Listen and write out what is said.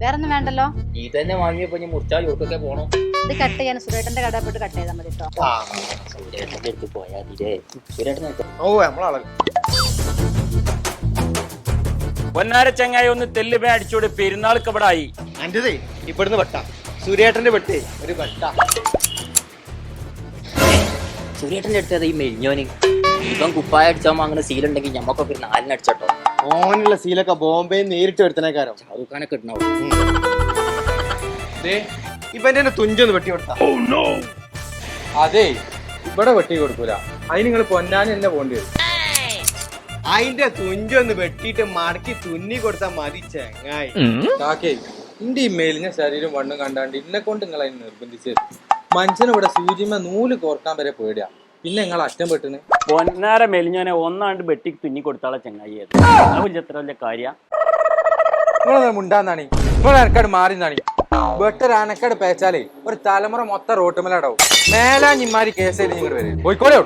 വേറൊന്നും വേണ്ടല്ലോ? നീ തന്നെ വാങ്ങിയപ്പോ ഞാൻ മുറിച്ചാൽ ചോട്ടൊക്കെ പോണോ. ഇത് കട്ട് ചെയ്യാൻ സുരേട്ടന്റെ കട പോയിട്ട് കട്ട് ചെയ്താൽ മതി കേട്ടോ സുരേട്ടന്റെ അടുത്ത് പോയാൽ മതിയേ സുരേട്ടൻ ഓ നമ്മളാളെ പൊന്നാര ചങ്ങായി ഒന്ന് തെല്ലുമേ അടിച്ചോട് പെരുന്നാൾക്ക് ഇവിടെ ആയി. അന്റെതേ ഇവിടുന്ന് വെട്ട. സുരേട്ടന്റെ വെട്ടേ ഒരു വെട്ട. സുരേട്ടന്റെ അടുത്ത് ഈ മെലിഞ്ഞോന്? ഇപ്പം കുപ്പായ അടിച്ചാൽ വാങ്ങുന്ന സീലുണ്ടെങ്കിൽ ഞമ്മക്കൊക്കെ ഒരു നാലിന് അടിച്ചോട്ടോ. ഓനുള്ള സീലൊക്കെ ബോംബെ നേരിട്ട് എടുത്തനേക്കാരോ ഷാറുഖാനൊക്കെ ഇടണോ? ഇവന്റെ തുഞ്ചൊന്ന് വെട്ടി കൊടുത്ത. അതെ ഇവിടെ വെട്ടി കൊടുക്കൂല. അതിന് നിങ്ങൾ പൊന്നാനി എന്നെ പോണ്ടി വരും. അതിന്റെ തുഞ്ചൊന്ന് വെട്ടിയിട്ട് മടക്കി തുന്നി കൊടുത്താൽ മതി ചെങ്ങായി. കാക്കേ ഇന്റെ ഈ മേലിഞ്ഞ ശരീരം വണ്ണും കണ്ടാണ്ട് ഇന്നെ കൊണ്ട് നിങ്ങൾ അതിന് നിർബന്ധിച്ചത് മനുഷ്യനിവിടെ സൂചിമ നൂൽ കോർക്കാൻ വരെ പേടിയാ. പിന്നെ നിങ്ങൾ അറ്റം പെട്ടിന്? പൊന്നാര മെലിഞ്ഞോനെ ഒന്നാണ്ട് വെട്ടി തുന്നി കൊടുത്താളെ ചങ്ങായി എത്ര വലിയ കാര്യ? നിങ്ങളൊന്ന് മുണ്ടാന്നാണി? നിങ്ങൾ എനക്കാട് മാറിന്നാണി? വെട്ടൊരു അനക്കാട് പേച്ചാലേ ഒരു തലമുറ മൊത്തം റോട്ടുമലാടാവും മേലാ ഞിമാരി കേസായിട്ട് നിങ്ങൾ വരും. പോയിക്കോളെ